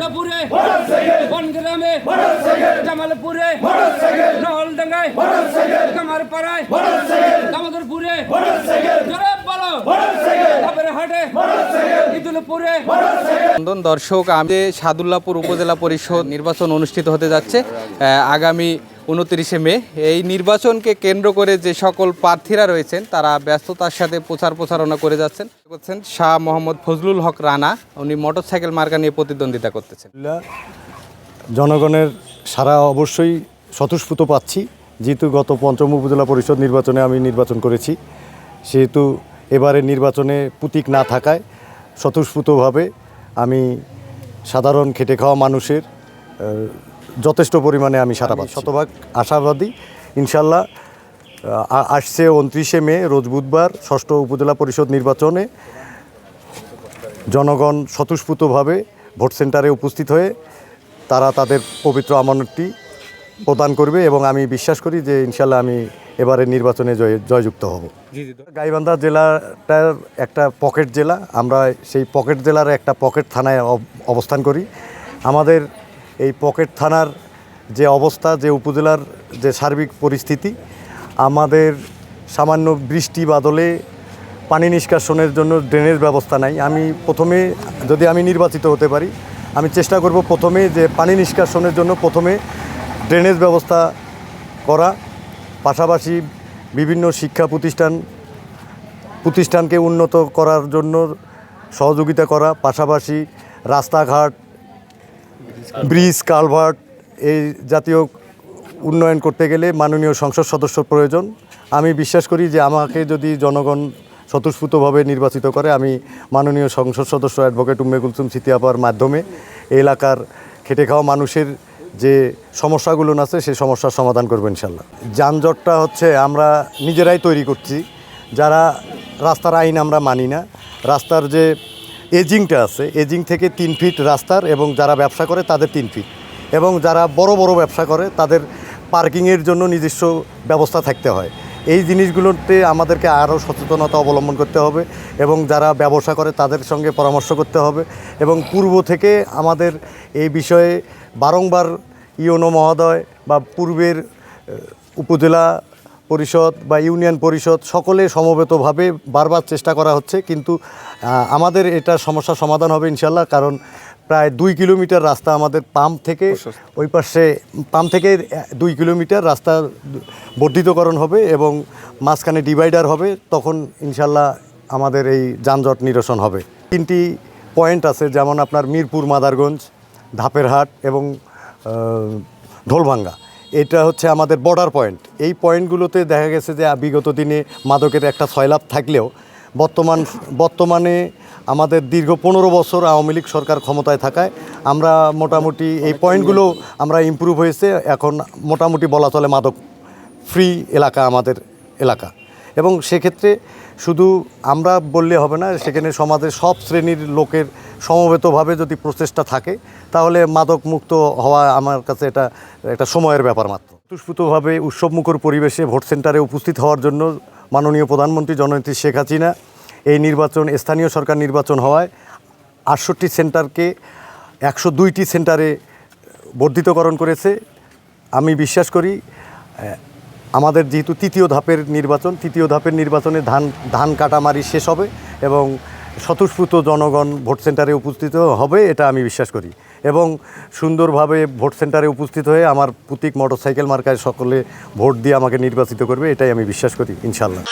সাদুল্লাপুরে বনগ্রামে জামালপুরে নহলডাঙ্গায় কামারপাড়ায় দামোদরপুরে দর্শক আমি সাদুল্লাপুর উপজেলা পরিষদ নির্বাচন অনুষ্ঠিত হতে যাচ্ছে আগামী উনত্রিশে মে। এই নির্বাচনকে কেন্দ্র করে যে সকল প্রার্থীরা রয়েছেন, তারা ব্যস্ততার সাথে প্রচার প্রচারণা করে যাচ্ছেন। করছেন শাহ মোহাম্মদ ফজলুল হক রানা। উনি মোটরসাইকেল মার্কা নিয়ে প্রতিদ্বন্দ্বিতা করতেছেন। জনগণের সারা অবশ্যই স্বতঃস্ফূর্ত পাচ্ছি। যেহেতু গত পঞ্চম উপজেলা পরিষদ নির্বাচনে আমি নির্বাচন করেছি, সেহেতু এবারের নির্বাচনে প্রতীক না থাকায় স্বতঃস্ফূর্তভাবে আমি সাধারণ খেটে খাওয়া মানুষের যথেষ্ট পরিমাণে আমি সারা পাচ্ছি। শতভাগ আশাবাদী। ইনশাল্লাহ আসছে উনত্রিশে মে রোজ বুধবার ষষ্ঠ উপজেলা পরিষদ নির্বাচনে। জনগণ স্বতঃস্ফূর্তভাবে ভোট সেন্টারে উপস্থিত হয়ে তারা তাদের পবিত্র আমানতটি প্রদান করবে এবং আমি বিশ্বাস করি যে ইনশাল্লাহ আমি এবারে নির্বাচনে জয় জয়যুক্ত হব। গাইবান্ধা জেলাটার একটা পকেট জেলা। আমরা সেই পকেট জেলার একটা পকেট থানায় অব- অবস্থান করি। আমাদের এই পকেট থানার যে অবস্থা, যে উপজেলার যে সার্বিক পরিস্থিতি, আমাদের সামান্য বৃষ্টি বাদলে পানি নিষ্কাশনের জন্য ড্রেনের ব্যবস্থা নাই। আমি প্রথমে, যদি আমি নির্বাচিত হতে পারি, আমি চেষ্টা করব প্রথমে যে পানি নিষ্কাশনের জন্য প্রথমে ড্রেনেজ ব্যবস্থা করা। পাশাপাশি বিভিন্ন শিক্ষা প্রতিষ্ঠান, প্রতিষ্ঠানকে উন্নত করার জন্য সহযোগিতা করা। পাশাপাশি রাস্তাঘাট ব্রিজ, কালভার্ট, এই জাতীয় উন্নয়ন করতে গেলে মাননীয় সংসদ সদস্য প্রয়োজন। আমি বিশ্বাস করি যে আমাকে যদি জনগণ স্বতঃস্ফূর্তভাবে নির্বাচিত করে, আমি মাননীয় সংসদ সদস্য অ্যাডভোকেট উম্মে কুলসুম সিতিয়াপার মাধ্যমে এলাকার খেটে খাওয়া মানুষের যে সমস্যাগুলো আছে সেই সমস্যার সমাধান করব ইনশাল্লাহ যানজটটা হচ্ছে আমরা নিজেরাই তৈরি করছি। যারা রাস্তার আইন আমরা মানি না, রাস্তার যে এজিংটা আছে। এজিং থেকে তিন ফিট রাস্তার এবং যারা ব্যবসা করে তাদের তিন ফিট। এবং যারা বড় বড় ব্যবসা করে তাদের পার্কিংয়ের জন্য নিজস্ব ব্যবস্থা থাকতে হয়। এই জিনিসগুলোতে আমাদেরকে আরও সচেতনতা অবলম্বন করতে হবে এবং যারা ব্যবসা করে তাদের সঙ্গে পরামর্শ করতে হবে। এবং পূর্ব থেকে আমাদের এই বিষয়ে বারংবার ইওনো মহোদয় বা পূর্বের উপজেলা পরিষদ বা ইউনিয়ন পরিষদ সকলে সমবেতভাবে বারবার চেষ্টা করা হচ্ছে কিন্তু আমাদের এটা সমস্যার সমাধান হবে ইনশাল্লাহ কারণ প্রায় দুই কিলোমিটার রাস্তা আমাদের পাম্প থেকে ওই পাশে পাম্প থেকে দুই কিলোমিটার রাস্তা বর্ধিতকরণ হবে এবং মাঝখানে ডিভাইডার হবে তখন ইনশাল্লাহ আমাদের এই যানজট নিরসন হবে। তিনটি পয়েন্ট আছে যেমন আপনার মিরপুর মাদারগঞ্জ ধাপেরহাট এবং ঢোলভাঙ্গা। এটা হচ্ছে আমাদের বর্ডার পয়েন্ট এই পয়েন্টগুলোতে দেখা গেছে যে, বিগত দিনে মাদকের একটা সয়লাভ থাকলেও বর্তমান, বর্তমানে আমাদের দীর্ঘ পনেরো বছর আওয়ামী লীগ সরকার ক্ষমতায় থাকায় আমরা মোটামুটি এই পয়েন্টগুলো আমরা ইমপ্রুভ হয়েছে। এখন মোটামুটি বলা চলে মাদক ফ্রি এলাকা আমাদের এলাকা। এবং সেক্ষেত্রে শুধু আমরা বললে হবে না, সেখানে সমাজের সব শ্রেণির লোকের সমবেতভাবে যদি প্রচেষ্টা থাকে, তাহলে মাদক মুক্ত হওয়া আমার কাছে এটা একটা সময়ের ব্যাপার মাত্র। স্ফূর্তভাবে উৎসবমুখর পরিবেশে ভোট সেন্টারে উপস্থিত হওয়ার জন্য মাননীয় প্রধানমন্ত্রী জননেত্রী শেখ হাসিনা, এই নির্বাচন, স্থানীয় সরকার নির্বাচন হওয়ায় আটষট্টি সেন্টারকে একশো দুইটি সেন্টারে বর্ধিতকরণ করেছে। আমি বিশ্বাস করি আমাদের যেহেতু তৃতীয় ধাপের নির্বাচন, তৃতীয় ধাপের নির্বাচনে ধান ধান কাটামারি শেষ হবে এবং স্বতঃস্ফূর্ত জনগণ ভোট সেন্টারে উপস্থিত হবে, এটা আমি বিশ্বাস করি। এবং সুন্দরভাবে ভোট সেন্টারে উপস্থিত হয়ে আমার প্রতীক মোটরসাইকেল মার্কায় সকলে ভোট দিয়ে আমাকে নির্বাচিত করবে, এটাই আমি বিশ্বাস করি, ইনশাল্লাহ।